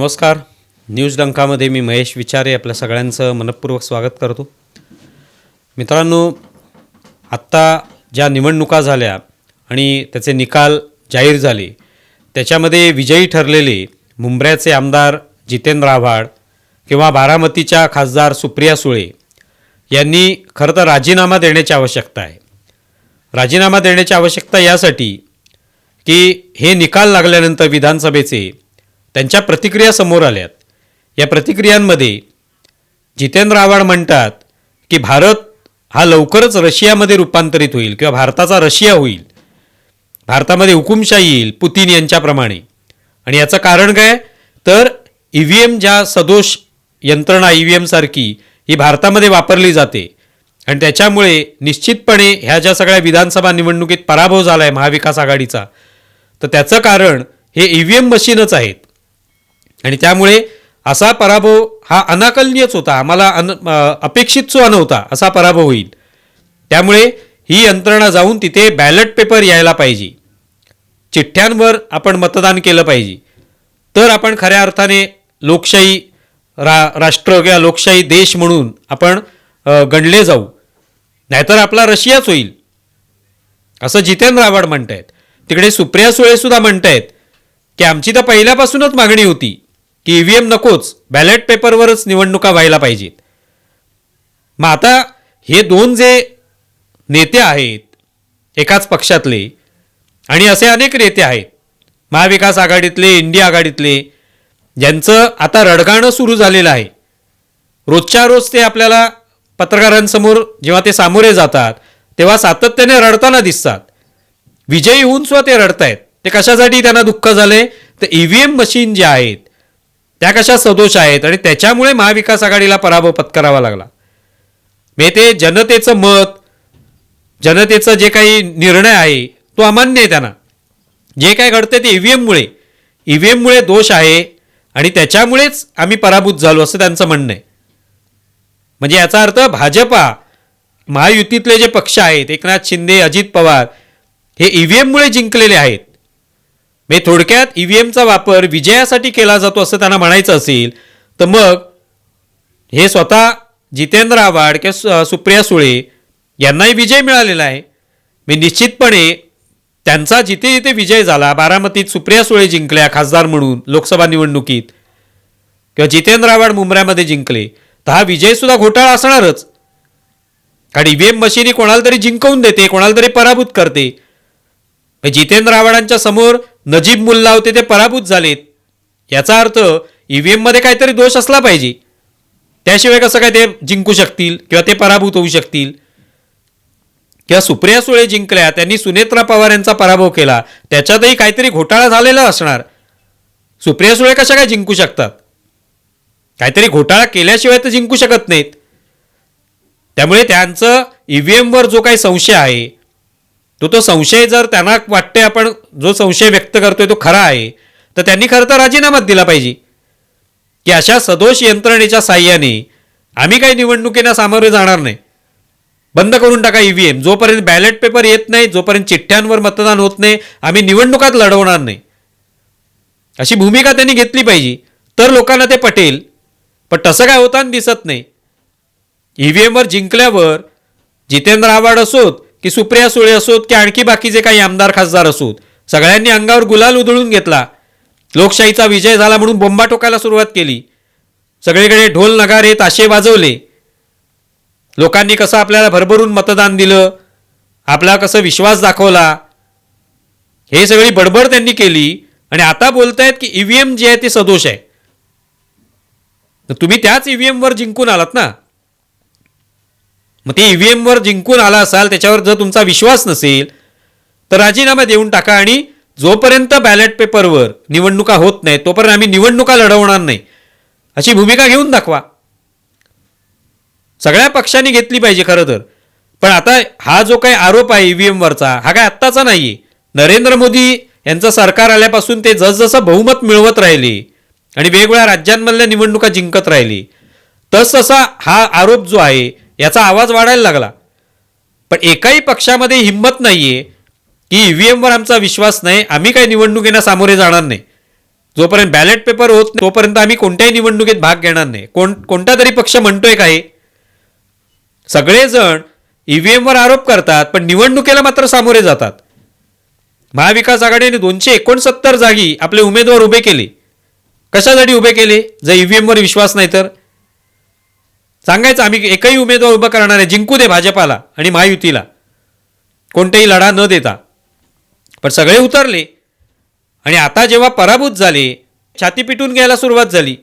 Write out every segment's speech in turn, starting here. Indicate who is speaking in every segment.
Speaker 1: नमस्कार. न्यूज डंकामध्ये मी महेश विचारे आपल्या सगळ्यांचं मनपूर्वक स्वागत करतो. मित्रांनो आत्ता ज्या निवडणुका झाल्या आणि त्याचे निकाल जाहीर झाले त्याच्यामध्ये विजयी ठरलेले मुंबऱ्याचे आमदार जितेंद्र आव्हाड किंवा बारामतीच्या खासदार सुप्रिया सुळे यांनी खरं तर राजीनामा देण्याची आवश्यकता आहे. राजीनामा देण्याची आवश्यकता यासाठी की हे निकाल लागल्यानंतर विधानसभेचे त्यांच्या प्रतिक्रिया समोर आल्यात. या प्रतिक्रियांमध्ये जितेंद्र आव्हाड म्हणतात की भारत हा लवकरच रशियामध्ये रूपांतरित होईल किंवा भारताचा रशिया होईल. भारतामध्ये हुकुमशाही येईल पुतीन यांच्याप्रमाणे. आणि याचं कारण काय? तर ई व्ही एम ज्या सदोष यंत्रणा ई व्ही एमसारखी ही भारतामध्ये वापरली जाते. आणि त्याच्यामुळे निश्चितपणे ह्या ज्या सगळ्या विधानसभा निवडणुकीत पराभव झाला आहे महाविकास आघाडीचा तर त्याचं कारण हे ई व्ही एम मशीनच आहेत. आणि त्यामुळे असा पराभव हा अनाकलनीयच होता. आम्हाला अन अपेक्षित सुद्धा नव्हता असा पराभव होईल. त्यामुळे ही यंत्रणा जाऊन तिथे बॅलेट पेपर यायला पाहिजे. चिठ्ठ्यांवर आपण मतदान केलं पाहिजे. तर आपण खऱ्या अर्थाने लोकशाही रा राष्ट्र किंवा लोकशाही देश म्हणून आपण गणले जाऊ. नाहीतर आपला रशियाच होईल. असं जितेंद्र आव्हाड म्हणतायत. तिकडे सुप्रिया सुळे सुद्धा म्हणतायत की आमची तर पहिल्यापासूनच मागणी होती. की ई व्ही एम नकोच बॅलेट पेपरवरच निवडणुका व्हायला पाहिजेत. मग आता हे दोन जे नेते आहेत एकाच पक्षातले आणि असे अनेक नेते आहेत महाविकास आघाडीतले इंडिया आघाडीतले ज्यांचं आता रडगाणं सुरू झालेलं आहे. रोजच्या रोज ते आपल्याला पत्रकारांसमोर जेव्हा ते सामोरे जातात तेव्हा सातत्याने रडताना दिसतात. विजयी होऊन सुद्धा ते रडतायत. ते कशासाठी त्यांना दुःख झाले तर ई व्ही एम मशीन जे आहेत त्या कशा सदोष आहेत आणि त्याच्यामुळे महाविकास आघाडीला पराभव पत्करावा लागला. मे ते जनतेचं मत जनतेचं जे काही निर्णय आहे तो अमान्य आहे त्यांना. जे काय घडते ते ई व्ही एममुळे ई व्ही एममुळे दोष आहे आणि त्याच्यामुळेच आम्ही पराभूत झालो असं त्यांचं म्हणणं आहे. म्हणजे याचा अर्थ भाजपा महायुतीतले जे पक्ष आहेत एकनाथ शिंदे अजित पवार हे ई व्ही एममुळे जिंकलेले आहेत. मी थोडक्यात ई एमचा वापर विजयासाठी केला जातो असं त्यांना म्हणायचं असेल तर मग हे स्वतः जितेंद्र आव्हाड किंवा सुप्रिया सुळे यांनाही विजय मिळालेला आहे. मी निश्चितपणे त्यांचा जिथे जिथे विजय झाला बारामतीत सुप्रिया सुळे जिंकल्या खासदार म्हणून लोकसभा निवडणुकीत किंवा जितेंद्र आव्हाड मुंबऱ्यामध्ये जिंकले तर हा विजयसुद्धा घोटाळा असणारच. कारण ईव्हीएम मशीनी कोणाला तरी जिंकवून देते कोणाला तरी पराभूत करते. जितेंद्र आव्हाडांच्या समोर नजीब मुल्ला होते ते पराभूत झालेत. याचा अर्थ ईव्हीएम एममध्ये काहीतरी दोष असला पाहिजे. त्याशिवाय कसं काय ते जिंकू शकतील किंवा ते पराभूत होऊ शकतील? किंवा सुप्रिया सुळे जिंकल्या त्यांनी सुनेत्रा पवार यांचा पराभव केला. त्याच्यातही काहीतरी घोटाळा झालेला असणार. सुप्रिया सुळे कशा काय जिंकू शकतात? काहीतरी घोटाळा केल्याशिवाय तर जिंकू शकत नाहीत. त्यामुळे त्यांचं ई व्ही एमवर जो काही संशय आहे तो तो संशय जर त्यांना वाटते आपण जो संशय व्यक्त करतोय तो खरा आहे तर त्यांनी खरं तर राजीनामाच दिला पाहिजे. की अशा सदोष यंत्रणेच्या साह्याने आम्ही काही निवडणुकींना सामोरे जाणार नाही. बंद करून टाका ई व्ही एम जोपर्यंत बॅलेट पेपर येत नाही जोपर्यंत चिठ्ठ्यांवर मतदान होत नाही आम्ही निवडणुकात लढवणार नाही. अशी भूमिका त्यांनी घेतली पाहिजे. तर लोकांना ते पटेल. पण तसं काय होताना दिसत नाही. ई व्ही एमवर जिंकल्यावर जितेंद्र आव्हाड असोत की सुप्रिया सुळे असोत की आणखी बाकीचे काही आमदार खासदार असोत सगळ्यांनी अंगावर गुलाल उधळून घेतला. लोकशाहीचा विजय झाला म्हणून बोंबा टोकायला सुरुवात केली. सगळीकडे ढोल नगारे ताशे वाजवले. लोकांनी कसं आपल्याला भरभरून मतदान दिलं आपला कसं विश्वास दाखवला हे सगळी बडबड त्यांनी केली आणि आता बोलतायत की ईव्हीएम व्ही एम जे आहे ते सदोष आहे. तर तुम्ही त्याच ई व्ही एमवर जिंकून आलात ना? मग ते ईव्हीएमवर व्ही एमवर जिंकून आला असाल त्याच्यावर जर तुमचा विश्वास नसेल तर राजीनामा देऊन टाका आणि जोपर्यंत बॅलेट पेपरवर निवडणुका होत नाही तोपर्यंत आम्ही निवडणुका लढवणार नाही. अशी भूमिका घेऊन दाखवा. सगळ्या पक्षांनी घेतली पाहिजे खरं तर. पण आता हा जो काही आरोप आहे ईव्हीएमवरचा हा काय आत्ताचा नाही नरेंद्र मोदी यांचं सरकार आल्यापासून ते जसजसं बहुमत मिळवत राहिले आणि वेगवेगळ्या राज्यांमधल्या निवडणुका जिंकत राहिली तसतसा हा आरोप जो आहे याचा आवाज वाढायला लागला. पण एकाही पक्षामध्ये हिंमत नाहीये की ईव्हीएमवर आमचा विश्वास नाही आम्ही काही निवडणुकींना सामोरे जाणार नाही. जोपर्यंत बॅलेट पेपर होत नाही तोपर्यंत आम्ही कोणत्याही निवडणुकीत भाग घेणार नाही. कोण कोणता तरी पक्ष म्हणतोय काय सगळेजण ईव्हीएमवर आरोप करतात पण निवडणुकीला मात्र सामोरे जातात. महाविकास आघाडीने दोनशे एकोणसत्तर जागी आपले उमेदवार उभे केले. कशासाठी उभे केले? जर ईव्हीएमवर विश्वास नाही तर? सांगायचं आम्ही एकही उमेदवार उभं करणार आहे जिंकू दे भाजपाला आणि महायुतीला. कोणतेही लढा न देता. पण सगळे उतरले. आणि आता जेव्हा पराभूत झाले छाती पिटून घ्यायला सुरुवात झाली.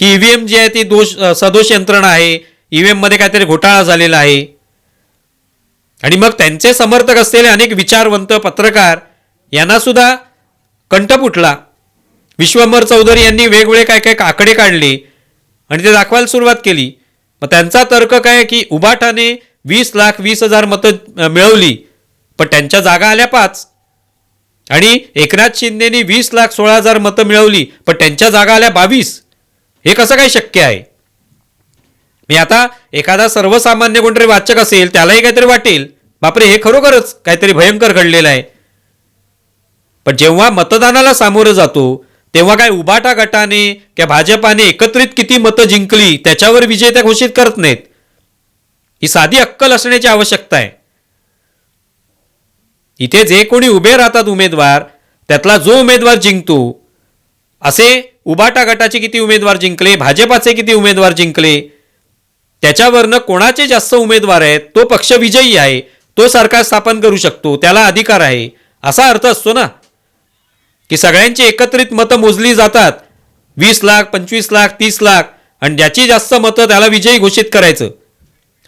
Speaker 1: की ईव्हीएम जी आहे ती दोष सदोष यंत्रणा आहे. ई व्ही एममध्ये काहीतरी घोटाळा झालेला आहे. आणि मग त्यांचे समर्थक असलेले अनेक विचारवंत पत्रकार यांना सुद्धा कंठ फुटला. विश्वंभर चौधरी यांनी वेगवेगळे काय काय आकडे काढले. आणि ते दाखवायला सुरुवात केली. मग त्यांचा तर्क काय की उबाठाने वीस लाख वीस हजार मतं मिळवली पण त्यांच्या जागा आल्या पाच. आणि एकनाथ शिंदेनी वीस लाख सोळा हजार मतं मिळवली पण त्यांच्या जागा आल्या बावीस. हे कसं काय शक्य आहे? मी आता एखादा सर्वसामान्य कोणतरी वाचक असेल त्यालाही काहीतरी वाटेल. बापरे हे खरोखरच काहीतरी भयंकर घडलेलं आहे. पण जेव्हा मतदानाला सामोरं जातो तेव्हा काय उबाटा गटाने किंवा भाजपाने एकत्रित किती मतं जिंकली त्याच्यावर विजय त्या घोषित करत नाहीत. ही साधी अक्कल असण्याची आवश्यकता आहे. इथे जे कोणी उभे राहतात उमेदवार त्यातला जो उमेदवार जिंकतो असे उबाटा गटाचे किती उमेदवार जिंकले भाजपाचे किती उमेदवार जिंकले त्याच्यावरनं कोणाचे जास्त उमेदवार आहेत तो पक्ष विजयी आहे तो सरकार स्थापन करू शकतो त्याला अधिकार आहे असा अर्थ असतो ना. की सगळ्यांची एकत्रित मतं मोजली जातात. वीस लाख पंचवीस लाख तीस लाख आणि ज्याची जास्त मतं त्याला विजयी घोषित करायचं.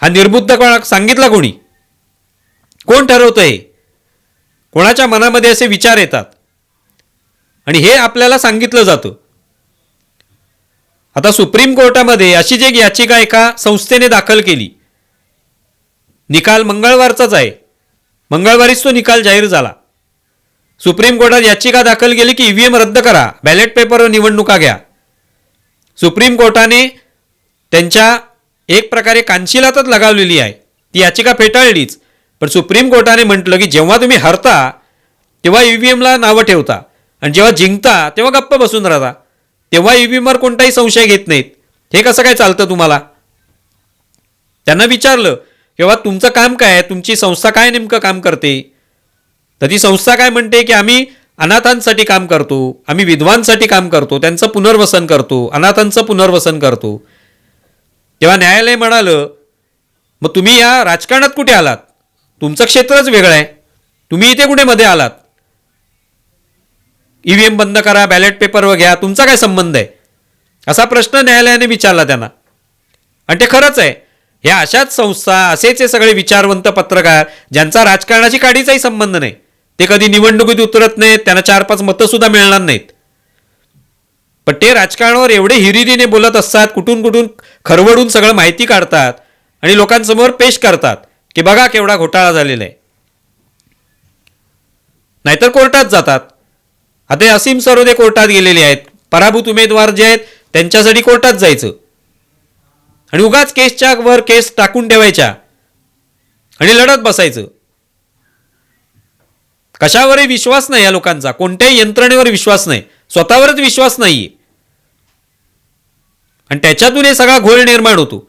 Speaker 1: हा निर्बुद्ध कोणा सांगितला कोणी? कोण ठरवतं हे कोणाच्या मनामध्ये असे विचार येतात? आणि हे आपल्याला सांगितलं जातं. आता सुप्रीम कोर्टामध्ये अशीच एक याचिका एका संस्थेने दाखल केली. निकाल मंगळवारचाच आहे. मंगळवारीच तो निकाल जाहीर झाला. सुप्रीम कोर्टात याचिका दाखल केली की ईव्हीएम रद्द करा. बॅलेट पेपरवर निवडणुका घ्या. सुप्रीम कोर्टाने त्यांच्या एक प्रकारे कानशिलातच लगावलेली आहे. ती याचिका फेटाळलीच. पण सुप्रीम कोर्टाने म्हटलं की जेव्हा तुम्ही हरता तेव्हा ईव्हीएमला नावं ठेवता. आणि जेव्हा जिंकता तेव्हा गप्प बसून राहता. तेव्हा ईव्हीएमवर कोणताही संशय घेत नाहीत. हे कसं काय चालतं तुम्हाला? त्यांना विचारलं किंवा तुमचं काम काय आहे? तुमची संस्था काय नेमकं काम करते? तर ती संस्था काय म्हणते की आम्ही अनाथांसाठी काम करतो आम्ही विधवांसाठी काम करतो त्यांचं पुनर्वसन करतो अनाथांचं पुनर्वसन करतो. तेव्हा न्यायालय म्हणालं मग तुम्ही या राजकारणात कुठे आलात? तुमचं क्षेत्रच वेगळं आहे. तुम्ही इथे कुठे मध्ये आलात? ईव्हीएम बंद करा बॅलेट पेपरवर घ्या तुमचा काय संबंध आहे? असा प्रश्न न्यायालयाने विचारला त्यांना. आणि ते खरंच आहे. ह्या अशाच संस्था असेच हे सगळे विचारवंत पत्रकार ज्यांचा राजकारणाशी काडीचाही संबंध नाही. ते कधी निवडणुकीत उतरत नाहीत त्यांना चार पाच मतं सुद्धा मिळणार नाहीत. पण ते राजकारणावर एवढे हिरिरीने बोलत असतात कुठून कुठून खरवडून सगळं माहिती काढतात आणि लोकांसमोर पेश करतात की बघा केवढा घोटाळा झालेला आहे. नाहीतर कोर्टात जातात. आता हे असीम सरोदे कोर्टात गेलेले आहेत. पराभूत उमेदवार जे आहेत त्यांच्यासाठी कोर्टात जायचं. आणि उगाच केसच्या वर केस टाकून ठेवायच्या. आणि लढत बसायचं. कशावरही विश्वास नाही या लोकांचा. कोणत्याही यंत्रणेवर विश्वास नाही. स्वतःवरच विश्वास नाहीये. आणि त्याच्यातून हे सगळा घोळ निर्माण होतो.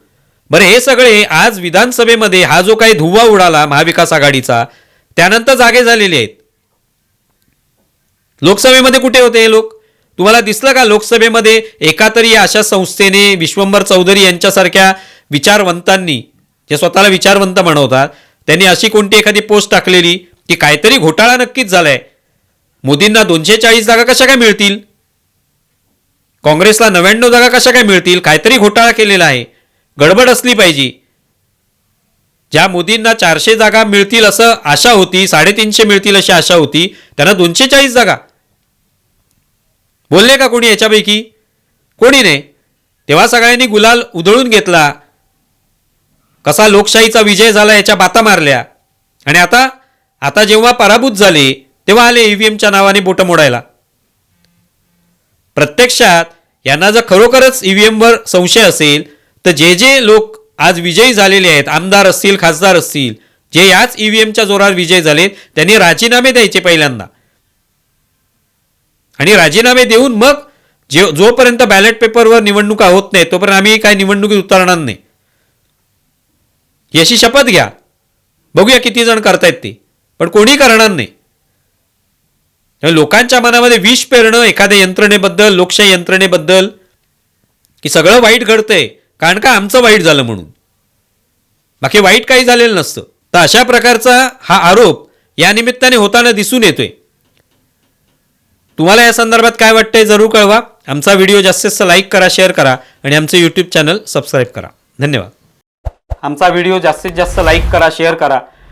Speaker 1: बरं हे सगळे आज विधानसभेमध्ये हा जो काही धुव्वा उडाला महाविकास आघाडीचा त्यानंतर जागे झालेले आहेत. लोकसभेमध्ये कुठे होते हे लोक? तुम्हाला दिसलं का लोकसभेमध्ये एका तरी अशा संस्थेने विश्वंभर चौधरी यांच्यासारख्या विचारवंतांनी जे स्वतःला विचारवंत म्हणवतात त्यांनी अशी कोणती एखादी पोस्ट टाकलेली? की काहीतरी घोटाळा नक्कीच झालाय. मोदींना दोनशे चाळीस जागा कशा काय मिळतील? काँग्रेसला नव्याण्णव जागा कशा काय मिळतील? काहीतरी घोटाळा केलेला आहे. गडबड असली पाहिजे. ज्या मोदींना चारशे जागा मिळतील असं आशा होती साडेतीनशे मिळतील अशी आशा होती त्यांना दोनशे चाळीस जागा. बोलले का कोणी याच्यापैकी? कोणी नाही. तेव्हा सगळ्यांनी गुलाल उधळून घेतला. कसा लोकशाहीचा विजय झाला याच्या बाता मारल्या. आणि आता आता जेव्हा पराभूत झाले तेव्हा आले ईव्हीएमच्या नावाने बोटं मोडायला. प्रत्यक्षात यांना जर खरोखरच ईव्हीएमवर संशय असेल तर जे जे लोक आज विजयी झालेले आहेत आमदार असतील खासदार असतील जे याच ईव्हीएमच्या जोरावर विजय झाले त्यांनी राजीनामे द्यायचे पहिल्यांदा. आणि राजीनामे देऊन मग जे जोपर्यंत बॅलेट पेपरवर निवडणुका होत नाही तोपर्यंत आम्ही काय निवडणुकीत उतरणार नाही. याची शपथ घ्या. बघूया किती जण करतायत ते. पण कोणी करणार नाही. लोकांच्या मनामध्ये विष पेरणं एखाद्या यंत्रणेबद्दल लोकशाही यंत्रणेबद्दल की सगळं वाईट घडतंय कारण का आमचं वाईट झालं म्हणून? बाकी वाईट काही झालेलं नसतं. तर अशा प्रकारचा हा आरोप या निमित्ताने होताना दिसून येतोय. तुम्हाला या संदर्भात काय वाटतंय जरूर कळवा. आमचा व्हिडिओ जास्तीत जास्त लाईक करा शेअर करा आणि आमचं यूट्यूब चॅनल सबस्क्राईब करा. धन्यवाद. आमचा व्हिडिओ जास्तीत जास्त लाईक करा शेअर करा.